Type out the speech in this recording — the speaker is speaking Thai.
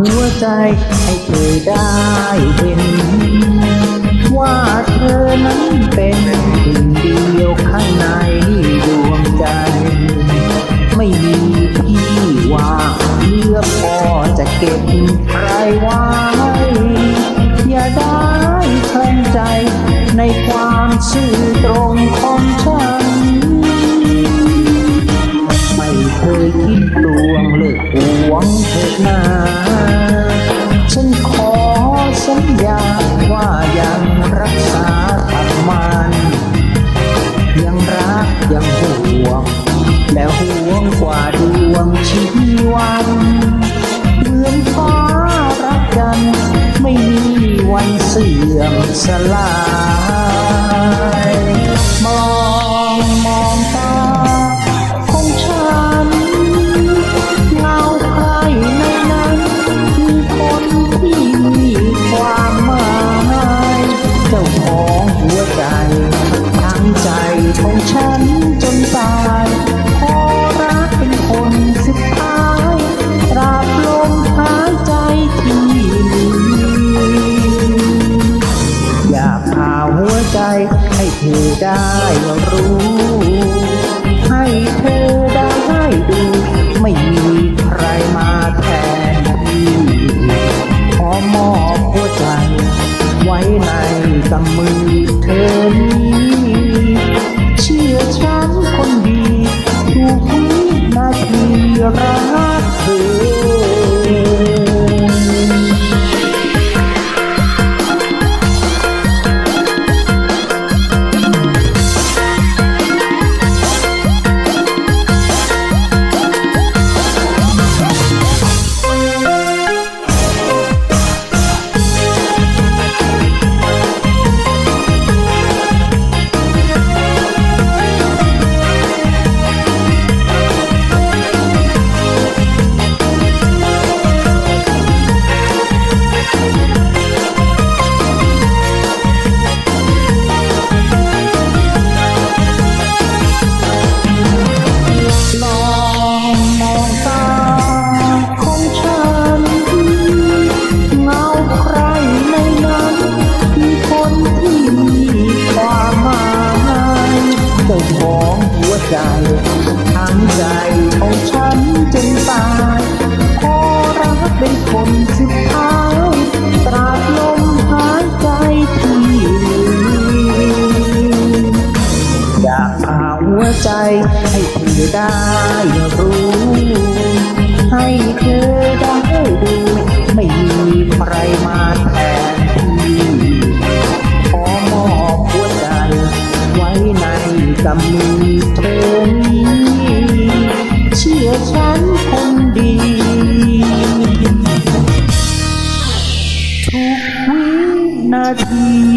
หัวใจให้เธอได้เห็น ว่าเธอนั้นเป็นสิ่งเดียวข้างในดวงใจ ไม่มีที่ว่างเลือพอจะเก็บ เคยคิดลวงเลิกหวงเถิดนาฉันขอสัญญาว่ายังรักษาตัดมันยังรักยังห่วง และห่วงกว่าดวงชีวันเหมือนฟ้ารักกัน ไม่มีวันเสื่อมสลาย ได้รู้ ให้เธอได้ดู ไม่มีใครมาแทนที่ขอมอบหัวใจ ไว้ในกำมือเธอนี้เชื่อฉันคนดีทุกวินาทีรักเธอ ของฉันจนตายขอรักเป็นคนสุดท้ายตราบลมหายใจที่อยากพาหัวใจให้เธอได้รู้ ให้เธอได้ดูไม่มีใครมาแทนที่ขอมอบหัวใจไว้ในกำมือ থাকি